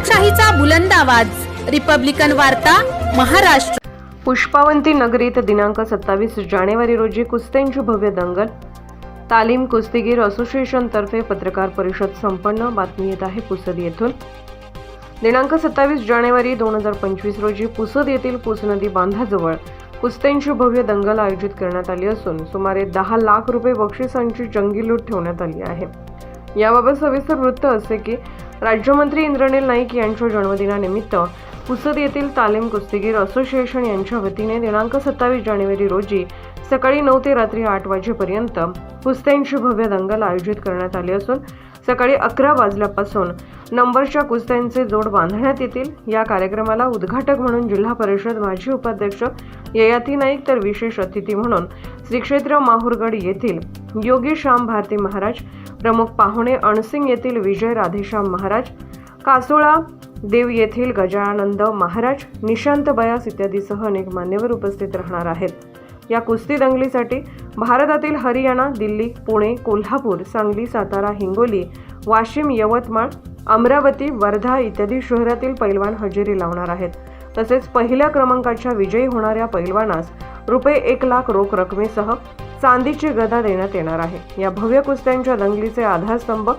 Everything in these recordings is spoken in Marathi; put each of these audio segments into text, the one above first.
लोकशाहीचा बुलंद आवाज. रिपब्लिकन वार्ता महाराष्ट्र. पुष्पावंती नगरीत दिनांक सत्तावीस जानेवारी रोजी कुस्त्यांची भव्य दंगल. तालीम कुस्तीगीर असोसिएशनतर्फे पत्रकार परिषद संपन्न. बातमी येत आहे पुसद येथून. दिनांक सत्तावीस जानेवारी दोन हजार पंचवीस रोजी पुसद येथील पुस नदी बांधाजवळ कुस्त्यांची भव्य दंगल आयोजित करण्यात आली असून सुमारे दहा लाख रुपये बक्षिसांची जंगी लूट ठेवण्यात आली आहे. याबाबत सविस्तर वृत्त असे की राज्यमंत्री इंद्रनील नाईक यांच्या जन्मदिनानिमित्त पुसद येथील तालीम कुस्तीगीर असोसिएशन यांच्या वतीने दिनांक सत्तावीस जानेवारी रोजी सकाळी नऊ ते रात्री आठ वाजेपर्यंत कुस्त्यांची भव्य दंगल आयोजित करण्यात आली असून सकाळी अकरा वाजल्यापासून नंबरच्या कुस्त्यांचे जोड बांधण्यात येतील. या कार्यक्रमाला उद्घाटक म्हणून जिल्हा परिषद माजी उपाध्यक्ष ययाती नाईक तर विशेष अतिथी म्हणून श्री क्षेत्र माहूरगड येथील योगी श्याम भारती महाराज प्रमुख पाहुणे अणसिंग येथील विजय राधेश्याम महाराज कासोळा देव येथील गजानंद महाराज निशांत बयास इत्यादीसह अनेक मान्यवर उपस्थित राहणार आहेत. या कुस्ती दंगलीसाठी भारतातील हरियाणा दिल्ली पुणे कोल्हापूर सांगली सातारा हिंगोली वाशिम यवतमाळ अमरावती वर्धा इत्यादी शहरातील पैलवान हजेरी लावणार आहेत. तसेच पहिल्या क्रमांकाच्या विजयी होणाऱ्या पैलवानास रुपये एक लाख रोख रकमेसह चांदीची गदा देण्यात येणार आहे. या भव्य कुस्त्यांच्या दंगलीचे आधारस्तंभ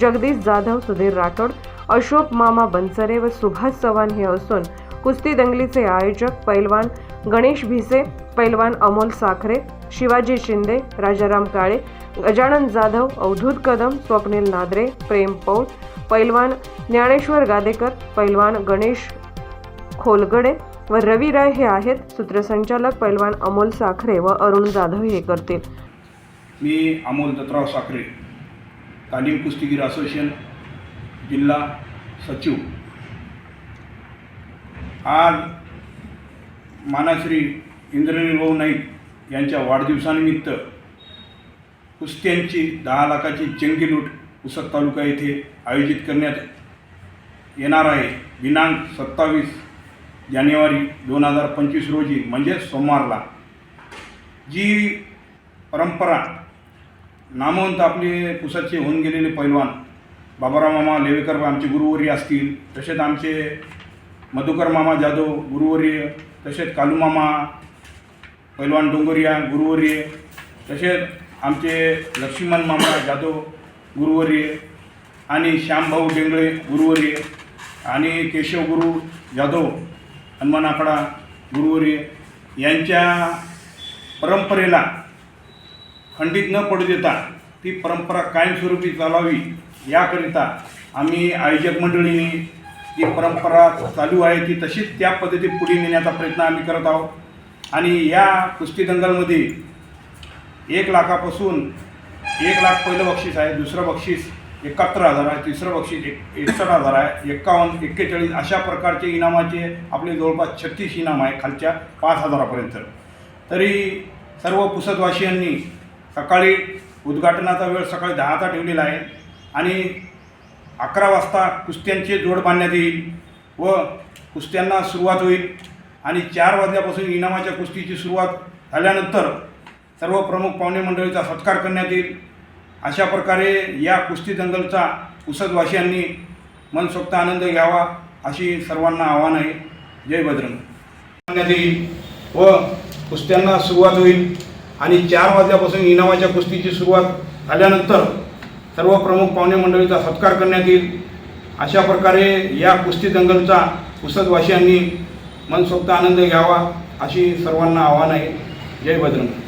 जगदीश जाधव सुधीर राठोड अशोक मामा बनसरे व सुभाष चव्हाण हे असून कुस्ती दंगलीचे आयोजक पैलवान गणेश भिसे पैलवान अमोल साखरे शिवाजी शिंदे राजाराम काळे गजानन जाधव अवधूत कदम स्वप्नील नादरे प्रेम पौल पैलवान ज्ञानेश्वर गादेकर पैलवान गणेश खोलगडे व रवी राय हे आहेत सूत्रसंचालक पैलवान अमोल साखरे व अरुण जाधव हे करतील. मी अमोल दत्तराव साखरे तालीम कुस्तीगीर असोसिएशन जिल्हा सचिव. आज मानाश्री इंद्रनील भाऊ नाईक यांच्या वाढदिवसानिमित्त कुस्त्यांची दहा लाखाची जंगी लूट उसद तालुका येथे आयोजित करण्यात येणार आहे. दिनांक सत्तावीस जानेवारी दोन हजार पंचवीस रोजी म्हणजे सोमवारला जी परंपरा नामवंत आपले कुसाचे होऊन गेलेले पैलवान बाबाराव मामा लेवेकर आमचे गुरुवर्य असतील तसेच आमचे मधुकर मामा जाधव गुरुवर्य तसेच कालूमामा पैलवान डोंगरिया गुरुवर्य तसेच आमचे लक्ष्मण मामा जाधव गुरुवर्य आणि श्यामभाऊ डेंगळे गुरुवर्य आणि केशव गुरु जाधव हनुमान आखाडा गुरुवर्य यांच्या परंपरेला खंडित न पडू देता ती परंपरा कायमस्वरूपी चालावी याकरिता आम्ही आयोजक मंडळीने ती परंपरा चालू आहे ती तशीच त्या पद्धतीत पुढे नेण्याचा प्रयत्न आम्ही करत आहोत. आणि या कुस्ती दंगलमध्ये एक लाखापासून एक लाख पहिलं बक्षीस आहे दुसरं बक्षीस एकाहत्तर हजार आहे तिसरं बक्षीस एक एकसष्ट हजार आहे एक्कावन्न एक्केचाळीस अशा प्रकारचे इनामाचे आपले जवळपास छत्तीस इनाम आहे खालच्या पाच हजारापर्यंत. तरी सर्व पुसदवासियांनी सकाळी उद्घाटनाचा वेळ सकाळी दहाचा ठेवलेला आहे आणि अकरा वाजता कुस्त्यांचे जोड बांधण्यात येईल व कुस्त्यांना सुरुवात होईल आणि चार वाजल्यापासून इनामाच्या कुस्तीची सुरुवात झाल्यानंतर सर्व प्रमुख पाहुणे मंडळीचा सत्कार करण्यात येईल. अशा प्रकारे या कुस्ती दंगलचा उसदवासियांनी मनसोक्त आनंद घ्यावा अशी सर्वांना आव्हान आहे. जय बजरंग येईल व कुस्त्यांना सुरुवात होईल आणि चार वाजल्यापासून इनामाच्या कुस्तीची सुरुवात झाल्यानंतर सर्व प्रमुख पाहुणे मंडळीचा सत्कार करण्यात येईल. अशा प्रकारे या कुस्ती दंगलचा उसदवासियांनी मनसोक्त आनंद घ्यावा अशी सर्वांना आव्हान आहे. जय बजरंग